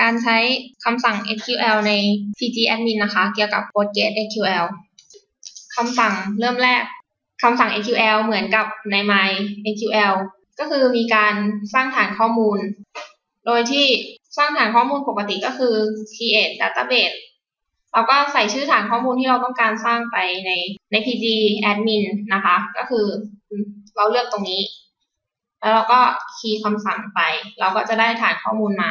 การใช้คำสั่ง SQL ใน pgadmin นะคะ เกี่ยวกับ PostGres SQL คำสั่งเริ่มแรกคำสั่ง SQL เหมือนกับใน MySQL ก็คือมีการสร้างฐานข้อมูล โดยที่สร้างฐานข้อมูลปกติก็คือ create database เราก็ใส่ชื่อฐานข้อมูลที่เราต้องการสร้างไปในใน pg admin นะคะ ก็คือเราเลือกตรงนี้ แล้วเราก็คีย์คำสั่งไป เราก็จะได้ฐานข้อมูลมา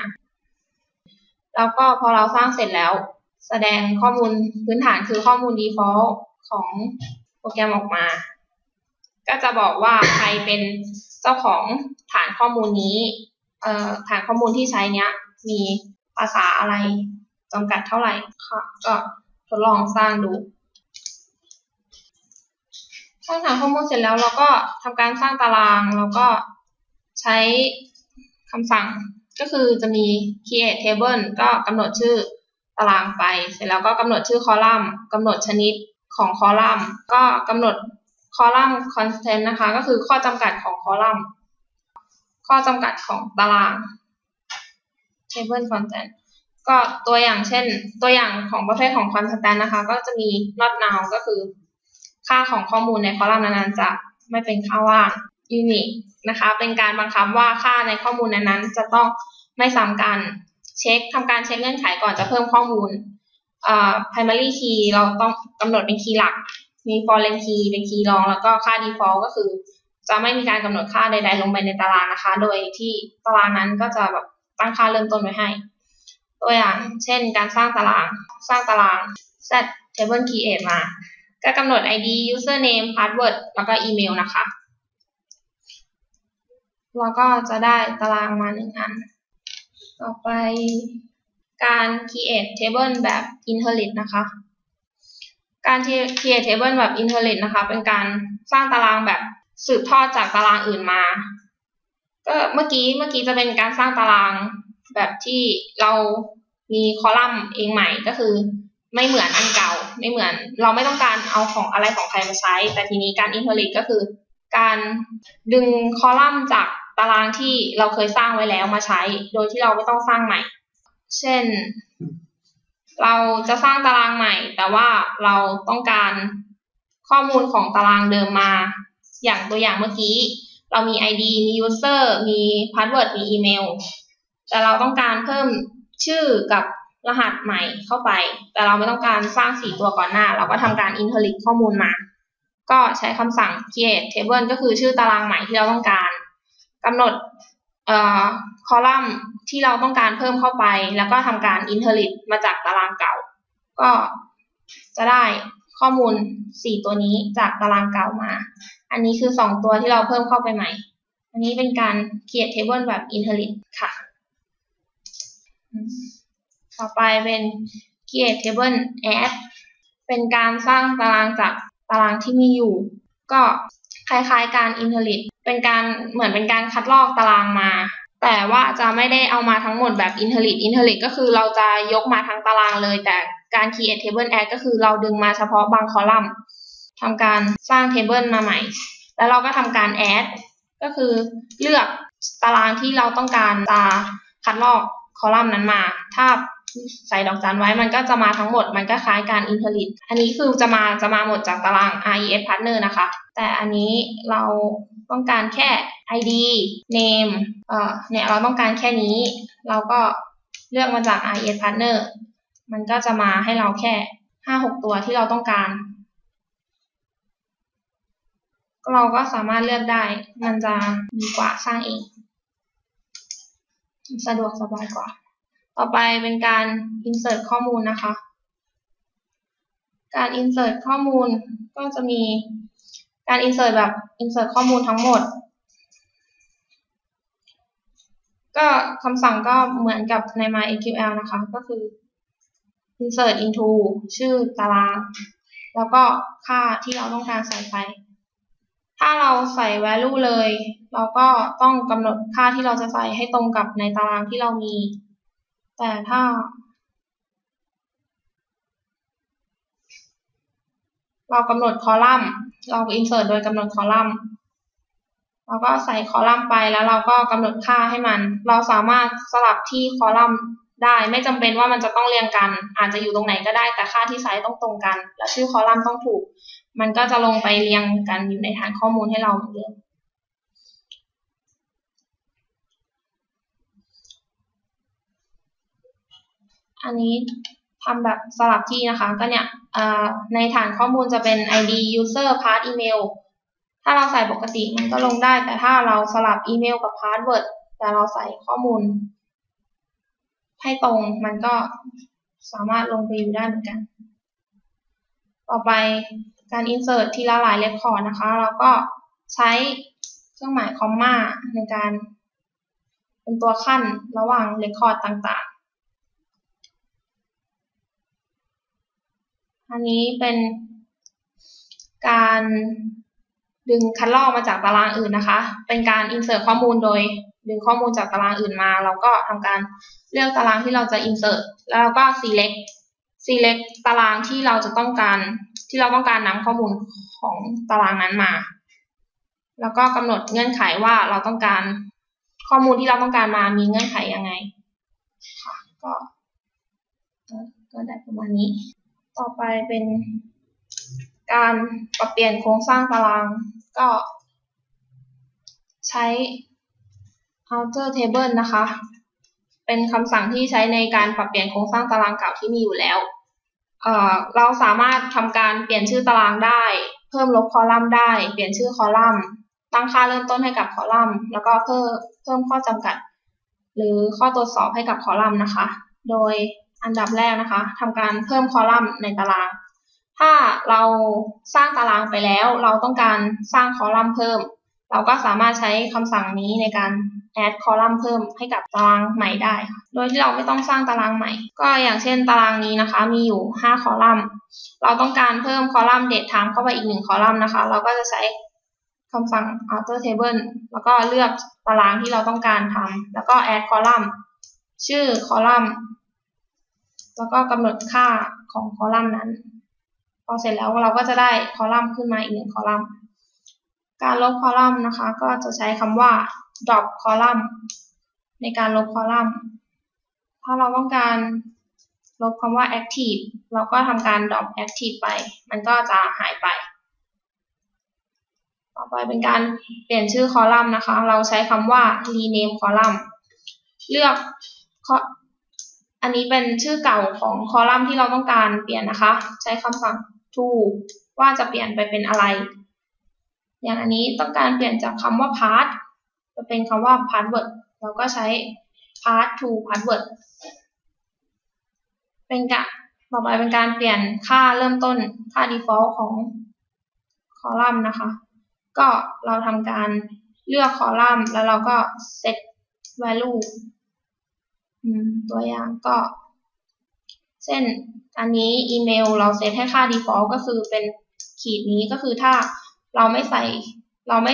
แล้วก็พอเราสร้างเสร็จแล้ว แสดงข้อมูลพื้นฐานคือข้อมูล default ของโปรแกรมออกมา ก็จะบอกว่าใครเป็นเจ้าของฐานข้อมูลนี้เอ่อฐานข้อมูลที่ใช้เนี้ย มีภาษาอะไรจำกัดเท่าไหร่ค่ะ ก็ทดลองสร้างดูสร้างฐานข้อมูลเสร็จแล้วเราก็ทำการสร้างตารางแล้วก็ใช้คำสั่ง ก็คือจะมี create table ก็กำหนดชื่อตารางไป เสร็จแล้วก็กำหนดชื่อคอลัมน์กำหนดชนิดของคอลัมน์ ก็กำหนดคอลัมน์ constant นะคะ ก็คือข้อจำกัดของคอลัมน์ ข้อจำกัดของตาราง table constant ก็ตัวอย่างเช่น ตัวอย่างของประเภทของ constant นะคะ ก็จะมี not now ก็คือ ค่าของข้อมูลในคอลัมน์นั้นๆจะไม่เป็นค่าว่าง unique นะคะ เป็นการบังคับว่าค่าในข้อมูลนั้นๆ จะต้องไม่ซ้ำกัน เช็คทำการเช็คเงื่อนไขก่อนจะเพิ่มข้อมูล primary key เราต้องกำหนดเป็นคีย์หลัก มี foreign key เป็นคีย์รอง แล้วก็ค่า default ก็คือ จะไม่มีการกำหนดค่าใด ๆ ลงไปในตารางนะคะ โดยที่ตารางนั้นก็จะแบบตั้งค่าเริ่มต้นไว้ให้ ตัวอย่าง เช่น การสร้างตาราง สร้างตาราง set table create มา ก็กำหนด id username password แล้วก็อีเมลนะคะ เราก็จะได้ตารางมาหนึ่งอัน ต่อไปการ create table แบบ inherit นะคะ การ create table แบบ inherit นะคะ เป็นการสร้างตารางแบบสืบทอดจากตารางอื่นมา ก็เมื่อกี้เมื่อกี้จะเป็นการสร้างตารางแบบที่เรามีคอลัมน์เองใหม่ก็คือ ไม่เหมือนอันเก่าไม่เหมือน เราไม่ต้องการเอาของอะไรของใครมาใช้ แต่ทีนี้การ inherit ก็คือ การดึงคอลัมน์จาก ตารางที่เราเคยสร้างไว้แล้วมาใช้ โดยที่เราไม่ต้องสร้างใหม่ เช่น เราจะสร้างตารางใหม่ แต่ว่าเราต้องการข้อมูลของตารางเดิมมา อย่างตัวอย่างเมื่อกี้ เรามี ID มี user มี password มีอีเมลแต่เราต้องการเพิ่มชื่อกับรหัสใหม่เข้าไป แต่เราไม่ต้องการสร้างสี่ตัวก่อนหน้า เราก็ทำการ inherit ข้อมูลมา ก็ใช้คำสั่ง create table ก็คือชื่อตารางใหม่ที่เราต้องการ กำหนดคอลัมน์ที่เราต้องการเพิ่มเข้าไป แล้วก็ทำการ inherit มาจากตารางเก่า ก็จะได้ข้อมูล 4 ตัวนี้จากตารางเก่ามา อันนี้คือ 2 ตัวที่เราเพิ่มเข้าไปใหม่ อันนี้เป็นการ create table แบบ inherit ค่ะ ต่อไปเป็น create table add เป็นการสร้างตารางจากตารางที่มีอยู่ ก็คล้ายๆการ inherit เป็นการเหมือนเป็นการคัดลอกตารางมา แต่ว่าจะไม่ได้เอามาทั้งหมดแบบ inherit inherit ก็คือเราจะยกมาทั้งตารางเลย แต่การ create table add ก็คือเราดึงมาเฉพาะบางคอลัมน์ทำการสร้าง table มาใหม่ แล้วเราก็ทำการ add ก็คือเลือกตารางที่เราต้องการจะคัดลอกคอลัมน์นั้นมา ถ้าใส่ดอกจันไว้มันก็จะมาทั้งหมด มันก็คล้ายการ inherit อันนี้คือจะมาจะมาหมดจากตาราง REF partner นะคะ แต่อันนี้เรา ต้องการแค่ ID name เอ่อเนี่ยเราต้องการแค่นี้ เราก็เลือกมาจาก REF partner มันก็จะมาให้เราแค่ห้าหกตัวที่เราต้องการ เราก็สามารถเลือกได้ มันจะดีกว่าสร้างเอง สะดวกสบายกว่า ต่อไปเป็นการ insert ข้อมูลนะคะ การ insert ข้อมูลก็จะมี การ insert แบบ insert ข้อมูลทั้งหมด ก็คำสั่งก็เหมือนกับใน MySQL นะคะ ก็คือ insert into ชื่อตาราง แล้วก็ค่าที่เราต้องการใส่ไป ถ้าเราใส่ value เลย เราก็ต้องกำหนดค่าที่เราจะใส่ให้ตรงกับในตารางที่เรามี แต่ถ้า เรากำหนดคอลัมน์ เรา insert โดยกำหนดคอลัมน์เราก็ใส่คอลัมน์ไปแล้วเราก็กำหนดค่าให้มัน เราสามารถสลับที่คอลัมน์ได้ ไม่จำเป็นว่ามันจะต้องเรียงกัน อาจจะอยู่ตรงไหนก็ได้แต่ค่าที่ไซส์ต้องตรงกัน และชื่อคอลัมน์ต้องถูก มันก็จะลงไปเรียงกันอยู่ในฐานข้อมูลให้เราเหมือนเดิมอันนี้ ทำแบบสลับที่นะคะ ก็เนี่ยในฐานข้อมูลจะเป็น ID user path email ถ้าเราใส่ปกติมันก็ลงได้ แต่ถ้าเราสลับอีเมลกับพาสเวิร์ดแต่เราใส่ข้อมูล ให้ตรงมันก็สามารถลงไปอยู่ได้เหมือนกัน ต่อไปการ insert ทีละหลายเรคคอร์ดนะคะ เราก็ใช้เครื่องหมายคอมมาในการเป็นตัวขั้นระหว่างเรคคอร์ดต่างๆ อันนี้เป็นการดึงคัดลอกมาจากตารางอื่นนะคะ เป็นการ insert ข้อมูลโดย ดึงข้อมูลจากตารางอื่นมา เราก็ทำการเลือกตารางที่เราจะ insert แล้วเราก็ select select ตารางที่เราจะต้องการ ที่เราต้องการนำข้อมูลของตารางนั้นมา แล้วก็กำหนดเงื่อนไขว่าเราต้องการข้อมูลที่เราต้องการมามีเงื่อนไขยังไง ค่ะ ก็ ก็ได้ประมาณนี้ ต่อไปเป็นการปรับเปลี่ยนโครงสร้างตาราง ก็ใช้ outer table นะคะ เป็นคำสั่งที่ใช้ในการปรับเปลี่ยนโครงสร้างตารางเก่าที่มีอยู่แล้วเเราสามารถทำการเปลี่ยนชื่อตารางได้ เพิ่มลบคอลัมน์ได้ เปลี่ยนชื่อคอลัมน์ ตั้งค่าเริ่มต้นให้กับคอลัมน์ แล้วก็เพิ่มเพิ่มข้อจำกัด หรือข้อตรวจสอบให้กับคอลัมน์นะคะ โดย อันดับแรกนะคะทำการเพิ่มคอลัมน์ในตาราง ถ้าเราสร้างตารางไปแล้ว เราต้องการสร้างคอลัมน์เพิ่ม เราก็สามารถใช้คำสั่งนี้ในการ add คอลัมน์เพิ่มให้กับตารางใหม่ได้ โดยที่เราไม่ต้องสร้างตารางใหม่ ก็อย่างเช่นตารางนี้นะคะ มีอยู่ 5 คอลัมน์ เราต้องการเพิ่มคอลัมน์ date time เข้าไปอีก1คอลัมน์นะคะ เราก็จะใช้คำสั่ง outer table แล้วก็เลือกตารางที่เราต้องการทำ แล้วก็ add คอลัมน์ชื่อคอลัมน์ แล้วก็กำหนดค่าของคอลัมน์นั้น พอเสร็จแล้วเราก็จะได้คอลัมน์ขึ้นมาอีกหนึ่งคอลัมน์ การลบคอลัมน์นะคะ ก็จะใช้คำว่า drop คอลัมน์ในการลบคอลัมน์ ถ้าเราต้องการลบคำว่า active เราก็ทำการ drop active ไป มันก็จะหายไป ต่อไปเป็นการเปลี่ยนชื่อคอลัมน์นะคะ เราใช้คำว่า rename คอลัมน์เลือก อันนี้เป็นชื่อเก่าของคอลัมน์ที่เราต้องการเปลี่ยนนะคะ ใช้คำสั่ง to ว่าจะเปลี่ยนไปเป็นอะไร อย่างอันนี้ต้องการเปลี่ยนจากคำว่า part จะเป็นคำว่า password เราก็ใช้ part to password เป็นกะต่อไปเป็นการเปลี่ยนค่าเริ่มต้นค่า default ของคอลัมน์นะคะ ก็เราทำการเลือกคอลัมน์แล้วเราก็ set value ตัวอย่างก็ เช่นอันนี้อีเมลเราเซตให้ค่า default ก็คือเป็นขีดนี้ก็คือถ้าเราไม่ใส่เราไม่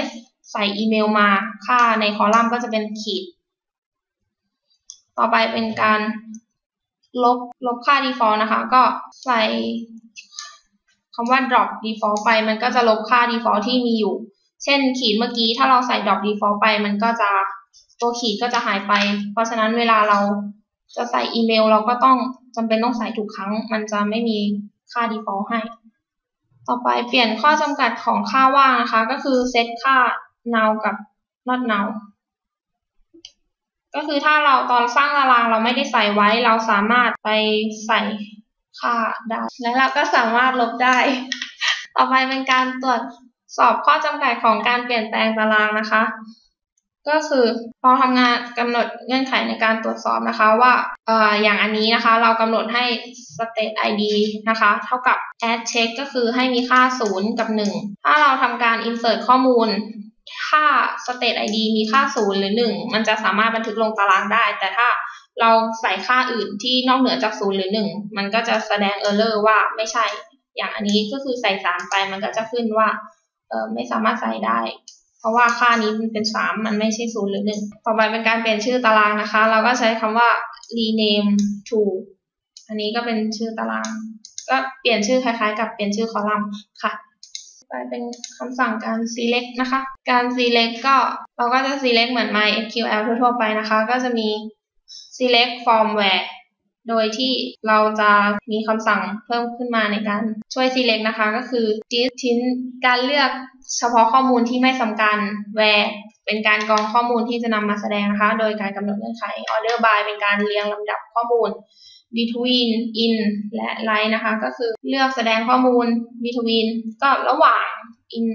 ใส่อีเมลมาค่าในคอลัมน์ก็จะเป็นขีด ต่อไปเป็นการลบลบค่า default นะคะ ก็ใส่คำว่า drop default ไป มันก็จะลบค่า default ที่มีอยู่ เช่นขีดเมื่อกี้ถ้าเราใส่ drop default ไป มันก็จะ ตัวขีดก็จะหายไป เพราะฉะนั้นเวลาเราจะใส่อีเมล เราก็ต้องจำเป็นต้องใส่ทุกครั้ง มันจะไม่มีค่า default ให้ ต่อไปเปลี่ยนข้อจำกัดของค่าว่างนะคะ ก็คือเซตค่า now กับ not now ก็คือถ้าเราตอนสร้างตารางเราไม่ได้ใส่ไว้ เราสามารถไปใส่ค่าได้และเราก็สามารถลบได้ ต่อไปเป็นการตรวจสอบข้อจำกัดของการเปลี่ยนแปลงตารางนะคะ ก็คือเราทำงานกำหนดเงื่อนไขในการตรวจสอบนะคะว่าออย่างอันนี้นะคะ เรากำหนดให้ state id นะคะ เท่ากับ add check ก็คือให้มีค่า 0 กับ 1 ถ้าเราทำการ insert ข้อมูลถ้า state id มีค่า 0 หรือ 1 มันจะสามารถบันทึกลงตารางได้ แต่ถ้าเราใส่ค่าอื่นที่นอกเหนือจาก 0 หรือ 1 มันก็จะแสดง error ว่าไม่ใช่ อย่างอันนี้ก็คือใส่3ไปมันก็จะขึ้นว่าไม่สามารถใส่ได้ ราะว่าค่านี้มันเป็นสามมันไม่ใช่ศูนย์หรือหนึ่งต่อไปเป็นการเปลี่ยนชื่อตารางนะคะ เราก็ใช้คำว่า rename to อันนี้ก็เป็นชื่อตาราง ก็เปลี่ยนชื่อคล้ายๆ กับเปลี่ยนชื่อคอลัมน์ค่ะไปเป็นคำสั่งการ select นะคะ การ select ก็เราก็จะ select เหมือน MySQL ทั่วๆไปนะคะ ก็จะมี select from where โดยที่เราจะมีคำสั่งเพิ่มขึ้นมาในการช่วย select นะคะ ก็คือทิ้นการเลือกเฉพาะข้อมูลที่ไม่สำคัญ where เป็นการกรองข้อมูลที่จะนำมาแสดงนะคะ โดยการกำหนดเงื่อนไข order by เป็นการเรียงลำดับข้อมูล between in และ like นะคะ ก็คือเลือกแสดงข้อมูล between ก็ระหว่าง in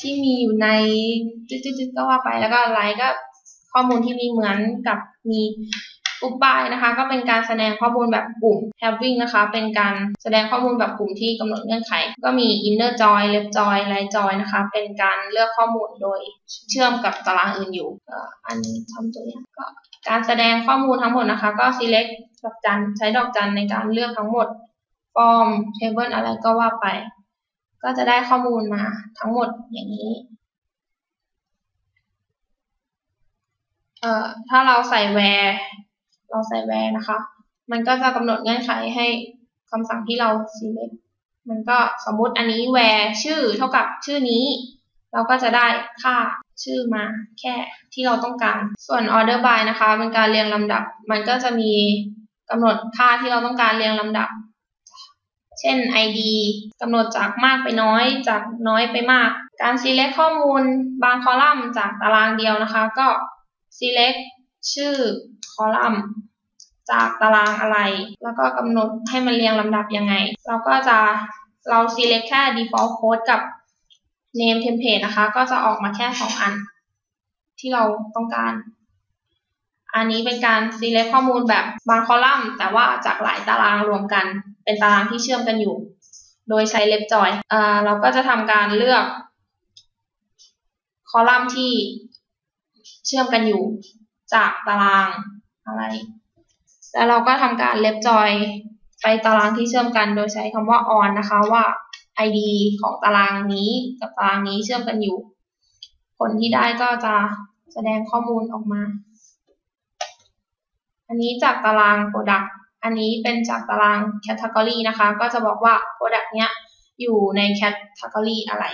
ที่มีอยู่ในจุดๆก็ว่าไปแล้วก็ like ก็ ข้อมูลที่มีเหมือนกับมีอุปบายนะคะ ก็เป็นการแสดงข้อมูลแบบกลุ่ม having นะคะ เป็นการแสดงข้อมูลแบบกลุ่มที่กำหนดเงื่อนไข ก็มี inner join left join right join นะคะ เป็นการเลือกข้อมูลโดยเชื่อมกับตารางอื่นอยู่อันนี้ทำตัวอย่างก็การแสดงข้อมูลทั้งหมดนะคะ ก็ select ดอกจันใช้ดอกจันในการเลือกทั้งหมด form table อะไรก็ว่าไป ก็จะได้ข้อมูลมาทั้งหมดอย่างนี้ เอ่อถ้าเราใส่แวร์เราใส่แวร์นะคะ มันก็จะกำหนดเงื่อนไขให้คำสั่งที่เรา select มันก็สมมติอันนี้แวร์ชื่อเท่ากับชื่อนี้ เราก็จะได้ค่าชื่อมาแค่ที่เราต้องการ ส่วน order by นะคะเป็นการเรียงลำดับ มันก็จะมีกำหนดค่าที่เราต้องการเรียงลำดับ เช่น id กำหนดจากมากไปน้อย จากน้อยไปมาก การ select ข้อมูลบางคอลัมน์จากตารางเดียวนะคะ ก็ select ชื่อคอลัมน์จากตารางอะไร แล้วก็กำหนดให้มันเรียงลำดับยังไง เราก็จะเรา select แค่ default code กับ name template นะคะ ก็จะออกมาแค่สองอัน ที่เราต้องการ อันนี้เป็นการ select ข้อมูลแบบบางคอลัมน์ แต่ว่าจากหลายตารางรวมกัน เป็นตารางที่เชื่อมกันอยู่ โดยใช้ left join เราก็จะทำการเลือกคอลัมน์ที่ เชื่อมกันอยู่จากตารางอะไร แล้วเราก็ทำการ left join ไปตารางที่เชื่อมกันโดยใช้คำว่า on นะคะว่า id ของตารางนี้กับตารางนี้เชื่อมกันอยู่ ผลที่ได้ก็จะแสดงข้อมูลออกมา อันนี้จากตาราง product อันนี้เป็นจากตาราง category นะคะ ก็จะบอกว่า product เนี้ยอยู่ใน category อะไร